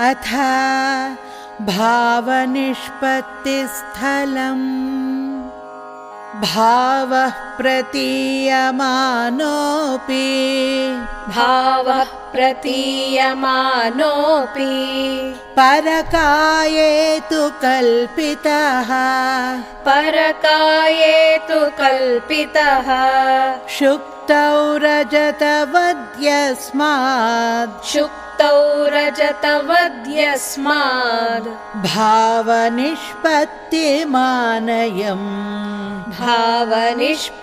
अथ भावनिष्पत्तिस्थलम्। भावः प्रतीयमानोऽपि। भावः प्रतीयमानोऽपि। परकाये तु कल्पितः। परकाये तु कल्पितः। शुक्तौ रजतवद्यस्मात् शुक्तौ रजतवद्यस्माद्। भावनिष्पत्तिमानयम्। भावनिष्पत्तिमानयम्।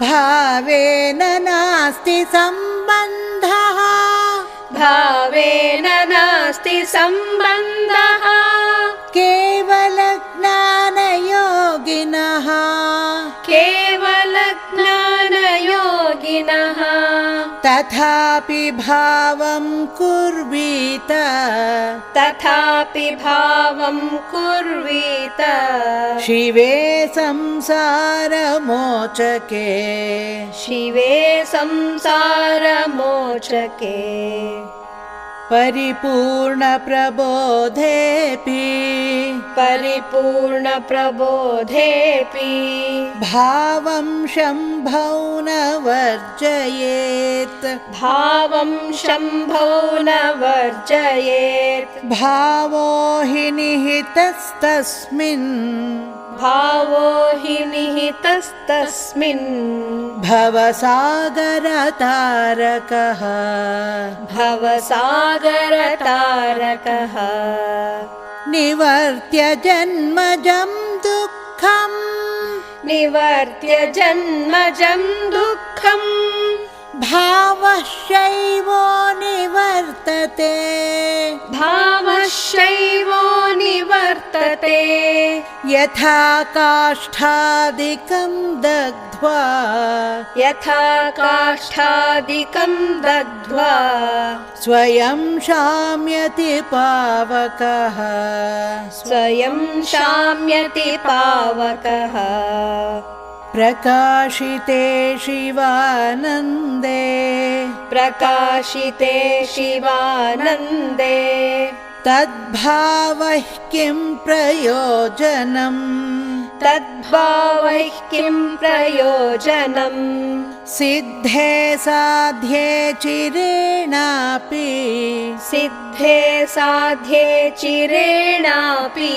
भावेन नास्ति सम्बन्धः। भावेन नास्ति सम्बन्धः। केवलज्ञानयोगिनः। केवलज्ञानयोगिनः तथापि भावं कुर्वीत। तथापि भावं कुर्वीत। शिवे संसारमोचके। शिवे संसारमोचके। परिपूर्णप्रबोधेऽपि। परिपूर्णप्रबोधेऽपि। भावं शम्भौ न वर्जयेत् भावं शम्भो न वर्जयेत्। भावो हि निहितस्तस्मिन्। भावो हि निहितस्तस्मिन्। भवसागरतारकः। भवसागरतारकः। निवर्त्य जन्मजं दुःखम्। निवर्त्य जन्मजं दुःखम् भावशैवो निवर्तते। भावशैवो निवर्तते। यथा काष्ठादिकं दग्ध्वा। यथा काष्ठादिकं दग्ध्वा। स्वयं शाम्यति पावकः। स्वयं शाम्यति पावकः प्रकाशिते शिवानन्दे। प्रकाशिते शिवानन्दे। तद्भावः किं प्रयोजनम् तद्भावैः किं प्रयोजनम्? सिद्धे साध्ये चिरेणापि। सिद्धे साध्ये चिरेणापि।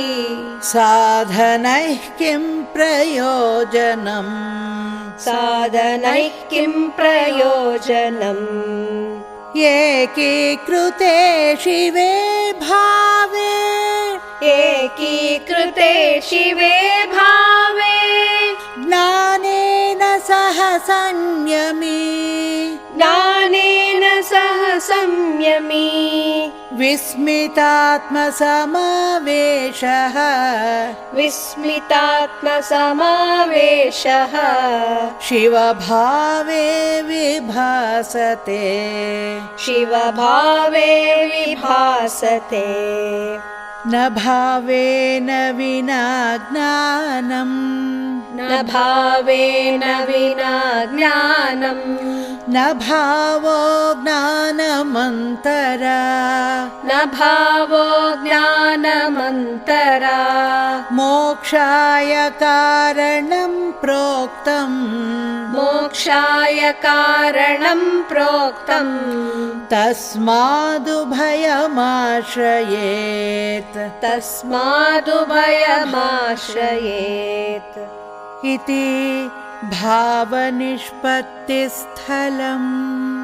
साधनैः किं प्रयोजनम्? साधनैः किं प्रयोजनम्? एकीकृते शिवे भावे। एकीकृते शिवे संयमी। विस्मितात्मसमावेशः। विस्मितात्मसमावेशः। शिवभावे विभासते। शिवभावे विभासते। न भावेन विना ज्ञानम्। न भावेन विना ज्ञानम्। न भावो ज्ञानमन्तरा। न भावो ज्ञानमन्तरा। मोक्षाय कारणं प्रोक्तम्। मोक्षाय कारणं प्रोक्तम्। तस्मादुभयमाश्रयेत्। तस्मादुभयमाश्रयेत्। इति भावनिष्पत्तिस्थलम्